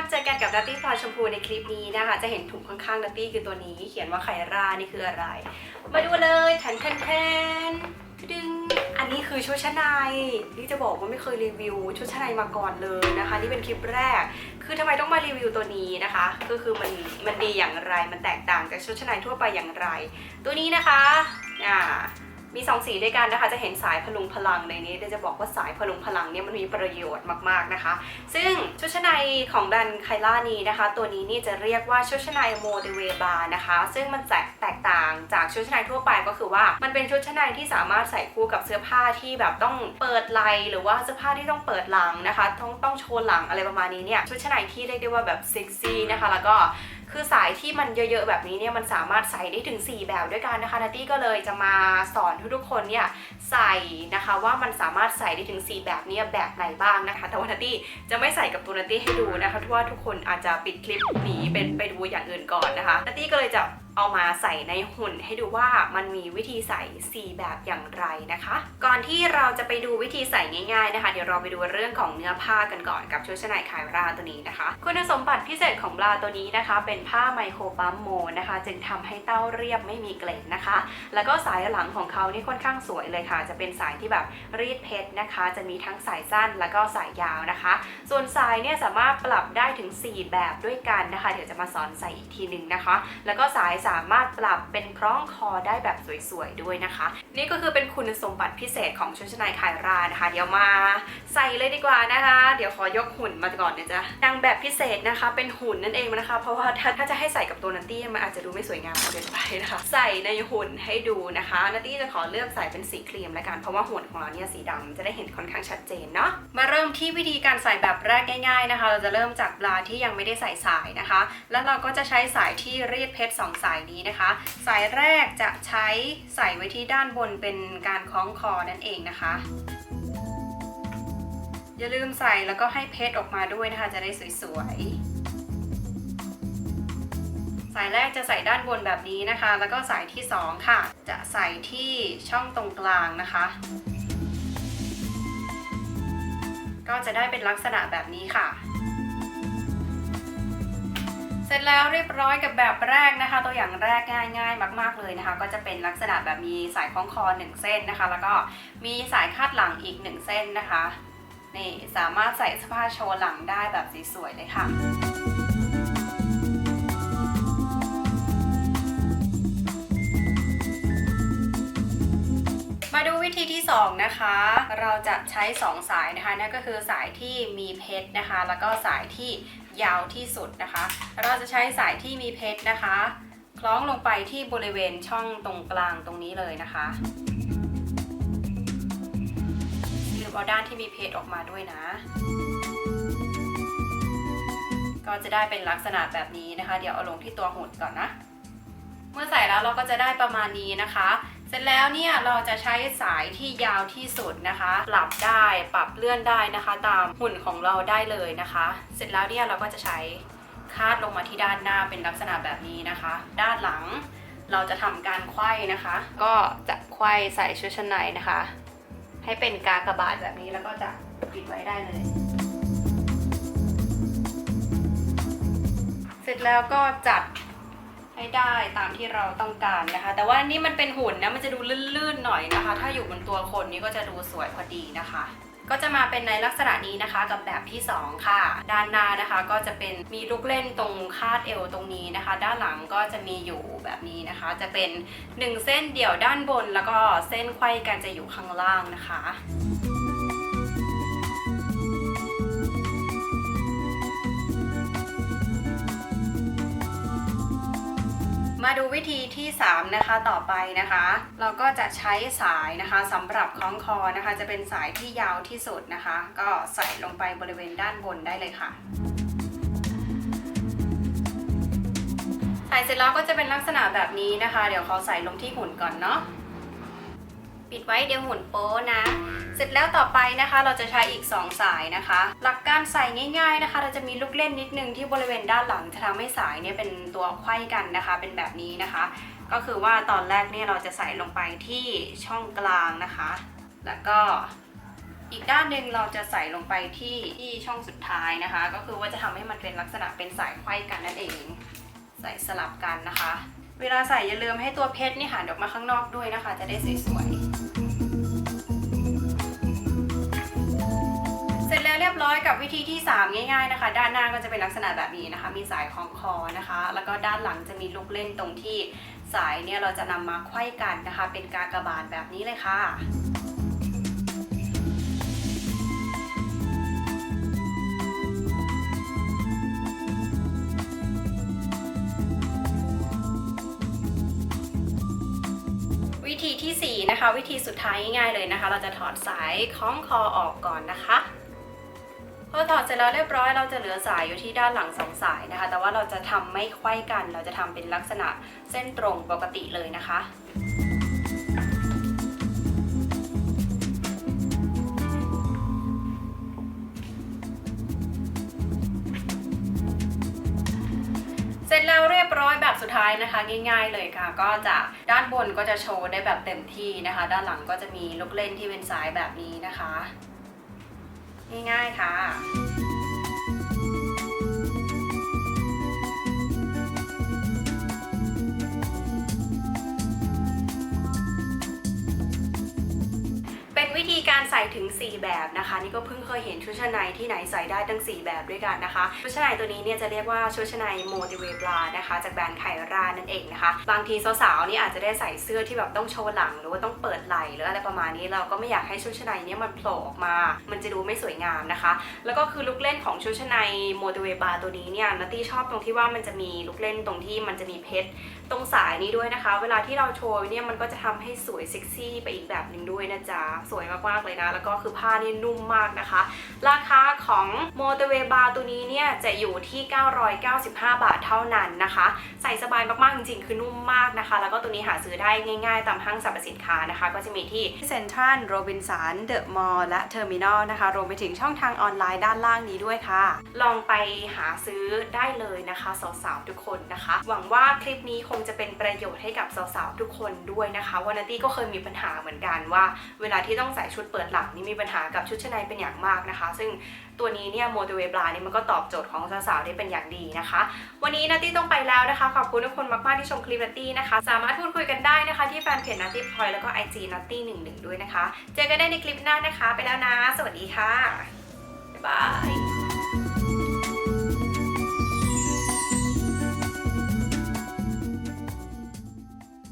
นเจอกันกับดัตตี้พลอยชมพูในคลิปนี้นะคะ จะเห็นถุงข้างๆดัตตี้คือตัวนี้ เขียนว่าไข่รานี่คืออะไร มาดูเลยแทนแทนแทนดึงอันนี้คือชุดชั้นในนี่จะบอกว่าไม่เคยรีวิวชุดชั้นในมาก่อนเลยนะคะ นี่เป็นคลิปแรก คือทำไมต้องมารีวิวตัวนี้นะคะ ก็คือมันมันดีอย่างไรมันแตกต่างจากชุดชั้นในทั่วไปอย่างไร ตัวนี้นะคะอ่า มีสองสีด้วยกันนะคะจะเห็นสายพลุงพลังในนี้เดี๋ยวจะบอกว่าสายพลุงพลังเนี่ยมันมีประโยชน์มากๆนะคะ ซึ่งชุดชั้นในของดันไคล่านี้นะคะ ตัวนี้นี่จะเรียกว่าชุดชั้นในโมเดเวบานะคะ ซึ่งมันแตกแตกต่างจากชุดชั้นในทั่วไปก็คือว่ามันเป็นชุดชั้นในที่สามารถใส่คู่กับเสื้อผ้าที่แบบต้องเปิดไหล่หรือว่าเสื้อผ้าที่ต้องเปิดหลังนะคะ ต้องต้องโชว์หลังอะไรประมาณนี้เนี่ยชุดชั้นในที่เรียกได้ว่าแบบเซ็กซี่นะคะ แล้วก็ คือสายที่มันเยอะๆแบบนี้เนี่ยมันสามารถใส่ได้ถึง 4 แบบด้วยกันนะคะนัตตี้ก็เลยจะมาสอนทุกๆคนเนี่ยใส่นะคะว่ามันสามารถใส่ได้ถึง 4 แบบเนี่ยแบบไหนบ้างนะคะ แต่ว่านัตตี้จะไม่ใส่กับตัวนัตตี้ให้ดูนะคะเพราะว่าทุกคนอาจจะปิดคลิปหนีเป็นไปดูอย่างอื่นก่อนนะคะนัตตี้ก็เลยจะเอามาใส่ในหุ่นให้ดูว่ามันมีวิธีใส่ 4 แบบอย่างไรนะคะ อนที่เราจะไปดูวิธีใส่ง่ายๆนะคะ เดี๋ยวเราไปดูเรื่องของเนื้อผ้ากันก่อนกับชุดชั้นในคายราตัวนี้นะคะ คุณสมบัติพิเศษของบราตัวนี้นะคะ เป็นผ้าไมโครปั๊มโมนะคะ จึงทำให้เต้าเรียบไม่มีเกล็ดนะคะ แล้วก็สายหลังของเขานี่ค่อนข้างสวยเลยค่ะ จะเป็นสายที่แบบรีดเพชรนะคะ จะมีทั้งสายสั้นแล้วก็สายยาวนะคะ ส่วนสายเนี่ยสามารถปรับได้ถึง 4 แบบด้วยกันนะคะ เดี๋ยวจะมาสอนใส่อีกทีหนึ่งนะคะ แล้วก็สายสามารถปรับเป็นคล้องคอได้แบบสวยๆด้วยนะคะ นี่ก็คือเป็นคุณสมบัติพิเศษของชุดชั้นในคายรานะคะ เดี๋ยวมาใส่เลยดีกว่านะคะ เดี๋ยวขอยกหุ่นมาก่อนนะจ๊ะนางแบบพิเศษนะคะ เป็นหุ่นนั่นเองนะคะ เพราะว่าถ้าจะให้ใส่กับตัวนัตตี้มันอาจจะดูไม่สวยงามเกินไปนะคะ ใส่ในหุ่นให้ดูนะคะนัตตี้จะขอเลือกใส่เป็นสีครีมล้วกันเพราะว่าหุ่นของเราเนี่ยสีดำจะได้เห็นค่อนข้างชัดเจนเนาะมาเริ่มที่วิธีการใส่แบบแรกง่าย ๆนะคะ เราจะเริ่มจากบราที่ยังไม่ได้ใส่สายนะคะ แล้วเราก็จะใช้สายที่รีดเพชรสองสายนี้นะคะ สายแรกจะใช้ใส่ไว้ที่ด้านบนเป็นการคล้องคอนั่นเองนะคะ อย่าลืมใส่แล้วก็ให้เพชรออกมาด้วยนะคะ จะได้สวยๆ สายแรกจะใส่ด้านบนแบบนี้นะคะ แล้วก็สายที่สองค่ะ จะใส่ที่ช่องตรงกลางนะคะ ก็จะได้เป็นลักษณะแบบนี้ค่ะ เสร็จแล้วเรียบร้อยกับแบบแรกนะคะ ตัวอย่างแรกง่าย ๆ มาก ๆเลยนะคะ ก็จะเป็นลักษณะแบบมีสายคล้องคอ 1 เส้นนะคะ แล้วก็มีสายคาดหลังอีก 1 เส้นนะคะนี่สามารถใส่เสื้อผ้าโชว์หลังได้แบบสวยๆเลยค่ะมาดูวิธีที่ 2 นะคะ เราจะใช้ 2 สายนะคะนั่นก็คือสายที่มีเพชรนะคะ แล้วก็สายที่ ยาวที่สุดนะคะ เราจะใช้สายที่มีเพชรนะคะ คล้องลงไปที่บริเวณช่องตรงกลางตรงนี้เลยนะคะลืมเอาด้านที่มีเพชรออกมาด้วยนะ ก็จะได้เป็นลักษณะแบบนี้นะคะ เดี๋ยวเอาลงที่ตัวหุ่นก่อนนะ เมื่อใส่แล้วเราก็จะได้ประมาณนี้นะคะ เสร็จแล้วเนี่ยเราจะใช้สายที่ยาวที่สุดนะคะปรับได้ปรับเลื่อนได้นะคะ ตามหุ่นของเราได้เลยนะคะ เสร็จแล้วเนี่ยเราก็จะใช้คาดลงมาที่ด้านหน้าเป็นลักษณะแบบนี้นะคะ ด้านหลังเราจะทำการไขว้นะคะ ก็จะไขว้ใส่ชุดชั้นในนะคะ ให้เป็นกากบาทแบบนี้แล้วก็จะปิดไว้ได้เลย เสร็จแล้วก็จัด ให้ได้ตามที่เราต้องการนะคะ แต่ว่านี่มันเป็นหุ่นนะมันจะดูลื่นๆหน่อยนะคะ ถ้าอยู่บนตัวคนนี่ก็จะดูสวยพอดีนะคะ ก็จะมาเป็นในลักษณะนี้นะคะกับแบบที่ 2 ค่ะ ด้านหน้านะคะก็จะเป็นมีลูกเล่นตรงคาดเอวตรงนี้นะคะ ด้านหลังก็จะมีอยู่แบบนี้นะคะ จะเป็น 1 เส้นเดี่ยวด้านบน แล้วก็เส้นไขว้กันจะอยู่ข้างล่างนะคะ มาดูวิธีที่ 3 นะคะต่อไปนะคะ เราก็จะใช้สายนะคะสำหรับคล้องคอนะคะ จะเป็นสายที่ยาวที่สุดนะคะ ก็ใส่ลงไปบริเวณด้านบนได้เลยค่ะใส่เสร็จแล้วก็จะเป็นลักษณะแบบนี้นะคะ เดี๋ยวเขาใส่ลงที่หุ่นก่อนเนาะ ไว้เดี๋ยวหุ่นโป๊นะ เสร็จแล้วต่อไปนะคะเราจะใช้อีก 2 สายนะคะ หลักการใส่ง่าย ๆนะคะ เราจะมีลูกเล่นนิดนึงที่บริเวณด้านหลังจะทำให้สายเนี่ยเป็นตัวไขว้กันนะคะ เป็นแบบนี้นะคะ ก็คือว่าตอนแรกเนี่ยเราจะใส่ลงไปที่ช่องกลางนะคะ แล้วก็อีกด้านหนึ่งเราจะใส่ลงไปที่ที่ช่องสุดท้ายนะคะ ก็คือว่าจะทำให้มันเป็นลักษณะเป็นสายไขว้กันนั่นเอง ใส่สลับกันนะคะ เวลาใส่อย่าลืมให้ตัวเพชรนี่หันออกมาข้างนอกด้วยนะคะ จะได้สวยๆ เสร็จแล้วเรียบร้อยกับวิธีที่ 3 ง่ายๆนะคะ ด้านหน้าก็จะเป็นลักษณะแบบนี้นะคะ มีสายคล้องคอนะคะ แล้วก็ด้านหลังจะมีลูกเล่นตรงที่สายเนี่ยเราจะนำมาไขว้กันนะคะ เป็นกากบาทแบบนี้เลยค่ะ ที่ 4 นะคะ วิธีสุดท้ายง่ายๆเลยนะคะ เราจะถอดสายคล้องคอออกก่อนนะคะพอถอดเสร็จแล้วเรียบร้อยเราจะเหลือสายอยู่ที่ด้านหลังสองสายนะคะ แต่ว่าเราจะทำไม่ไขว้กัน เราจะทำเป็นลักษณะเส้นตรงปกติเลยนะคะเสร็จแล้วเรียบร้อย ดท้ายนะคะง่าย ๆเลยค่ะ ก็จะด้านบนก็จะโชว์ได้แบบเต็มที่นะคะ ด้านหลังก็จะมีลูกเล่นที่เป็นสายแบบนี้นะคะ ง่ายๆค่ะ ธีการใส่ถึง 4 แบบนะคะ นี่ก็เพิ่งเคยเห็นชุดชั้นในที่ไหนใส่ได้ทั้ง 4 แบบด้วยกันนะคะชุดชั้นในตัวนี้เนี่ยจะเรียกว่าชุดชั้นในโมดิเวบลานะคะ จากแบรนด์ไครานั่นเองนะคะ บางทีสาวๆนี่อาจจะได้ใส่เสื้อที่แบบต้องโชว์หลังหรือว่าต้องเปิดไหล่หรืออะไรประมาณนี้เราก็ไม่อยากให้ชุดชั้นในเนี่ยมันโผล่ออกมา มันจะดูไม่สวยงามนะคะ แล้วก็คือลูกเล่นของชุดชั้นในโมดิเวบลาตัวนี้เนี่ยนัตตี้ชอบตรงที่ว่ามันจะมีลูกเล่นตรงที่มันจะมีเพชรตรงสายนี้ด้วยนะคะ เวลาที่เราโชว์เนี่ยมันก็จะทำให้สวยเซ็กซี่ไปอีกแบบหนึ่งด้วยนะจ๊ะสวยมากๆเลยนะ แล้วก็คือผ้านี่นุ่มมากนะคะ ราคาของโมเตเวบาตัวนี้เนี่ยจะอยู่ที่ 995 บาทเท่านั้นนะคะ ใส่สบายมากๆจริงๆ คือนุ่มมากนะคะ แล้วก็ตัวนี้หาซื้อได้ง่ายๆ ตามห้างสรรพสินค้านะคะ ก็จะมีที่เซ็นทรัลโรบินสันเดอะมอลล์และเทอร์มินอลนะคะ รวมไปถึงช่องทางออนไลน์ด้านล่างนี้ด้วยค่ะ ลองไปหาซื้อได้เลยนะคะสาวๆทุกคนนะคะ หวังว่าคลิปนี้คงจะเป็นประโยชน์ให้กับสาวๆทุกคนด้วยนะคะวานาตี้ก็เคยมีปัญหาเหมือนกันว่า เวลาที่ต้องใส่ชุดุดเปิดหลังนี่มีปัญหากับชุดชั้นในเป็นอย่างมากนะคะ ซึ่งตัวนี้เนี่ยโมเดเวบลานี่มันก็ตอบโจทย์ของสาวๆได้เป็นอย่างดีนะคะ วันนี้นัตตี้ต้องไปแล้วนะคะ ขอบคุณทุกคนมากๆที่ชมคลิปนัตตี้นะคะ สามารถพูดคุยกันได้นะคะ ที่แฟนเพจนัตตี้พลอยแล้วก็ไอจีนัตตี้หนึ่งหนึ่งด้วยนะคะ เจอกันได้ในคลิปหน้านะคะ ไปแล้วนะ สวัสดีค่ะบ๊ายบาย